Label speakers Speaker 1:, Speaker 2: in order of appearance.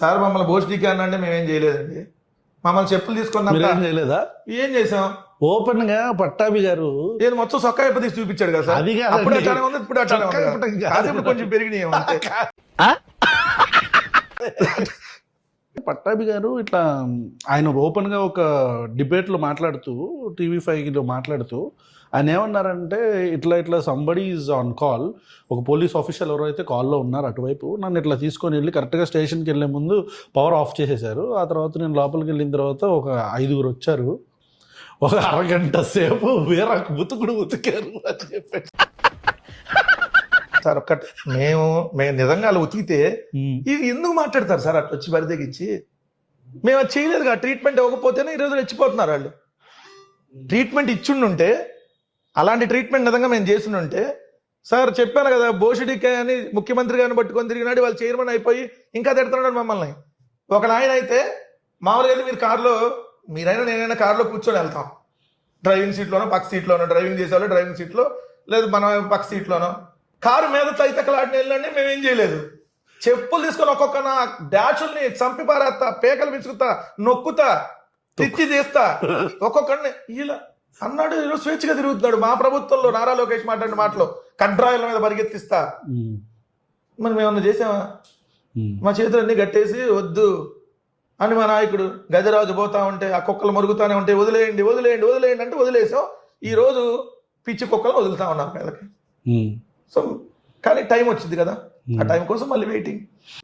Speaker 1: Sir మమ్మల్ని భోజనీకి అనంటే మేమేం చేయలేదండి. మమ్మల్ని చెప్పులు తీసుకున్నాం
Speaker 2: చేయలేదా?
Speaker 1: ఏం చేసాం
Speaker 2: ఓపెన్గా పట్టాభి గారు
Speaker 1: ఏది మొత్తం సొక్కా తీసి చూపించాడు కదా సార్?
Speaker 2: అది.
Speaker 1: అప్పుడు ఉంది ఇప్పుడు కొంచెం పెరిగినాయి.
Speaker 2: పట్టాభి గారు ఇట్లా ఆయన ఓపెన్గా ఒక డిబేట్లో మాట్లాడుతూ టీవీ ఫైవ్లో మాట్లాడుతూ ఆయన ఏమన్నారంటే ఇట్లా ఇట్లా సంబడి ఈజ్ ఆన్ కాల్ ఒక పోలీస్ ఆఫీసర్ ఎవరైతే కాల్లో ఉన్నారు అటువైపు నన్ను ఇట్లా తీసుకొని వెళ్ళి కరెక్ట్గా స్టేషన్కి వెళ్ళే ముందు పవర్ ఆఫ్ చేసేసారు ఆ తర్వాత నేను లోపలికి వెళ్ళిన తర్వాత ఒక ఐదుగురు వచ్చారు. ఒక అరగంట సేపు వేరే బుతుకుడు ఉతికారు అని చెప్పేసి.
Speaker 1: సార్ ఒక్కటి మేము మేము నిజంగా అలా ఉతికితే ఇది ఎందుకు మాట్లాడతారు సార్? అట్లా వచ్చి బరి తెగించి? మేము అది చేయలేదు ట్రీట్మెంట్ ఇవ్వకపోతేనే ఈరోజు రెచ్చిపోతున్నారు వాళ్ళు. ట్రీట్మెంట్ ఇచ్చిండుంటే అలాంటి ట్రీట్మెంట్ నిజంగా మేము చేసిండుంటే సార్ చెప్పాను కదా బోషిడికే అని ముఖ్యమంత్రి గారిని పట్టుకొని తిరిగినాడు వాళ్ళు చైర్మన్ అయిపోయి ఇంకా తిడుతున్నాడు మమ్మల్ని. ఒక నాయన అయితే మామూలుగా మీరు కారులో మీరైనా నేనైనా కారులో కూర్చొని వెళ్తాం. డ్రైవింగ్ సీట్లోనో పక్క సీట్లోనో డ్రైవింగ్ చేసేవాళ్ళు డ్రైవింగ్ సీట్లో లేదు మన పక్క సీట్లోనో. కారు మీద తైతకలాడిన వెళ్ళండి మేమేం చేయలేదు. చెప్పులు తీసుకొని ఒక్కొక్క నా డాషుల్ని చంపి పారేస్తా పేకలు పిసుకుతా నొక్కుతా తిచ్చి తీస్తా. ఒక్కొక్కడిని ఇలా అన్నాడు ఈరోజు స్వేచ్ఛగా తిరుగుతున్నాడు. మా ప్రభుత్వంలో నారా లోకేష్ మాట్లాడిన మాటలు కడ్రాయిల మీద పరిగెత్తిస్తా. మరి మేమన్నా చేసామా? మా చేతులు అన్ని కట్టేసి వద్దు అని మా నాయకుడు గజరాజు పోతా ఉంటే ఆ కుక్కలు మరుగుతానే ఉంటే వదిలేయండి వదిలేయండి వదిలేయండి అంటే వదిలేసాం. ఈ రోజు పిచ్చి కుక్కలు వదులుతా ఉన్నారు మీదకి. సో కానీ టైం వచ్చింది కదా. ఆ టైం కోసం మళ్ళీ వెయిటింగ్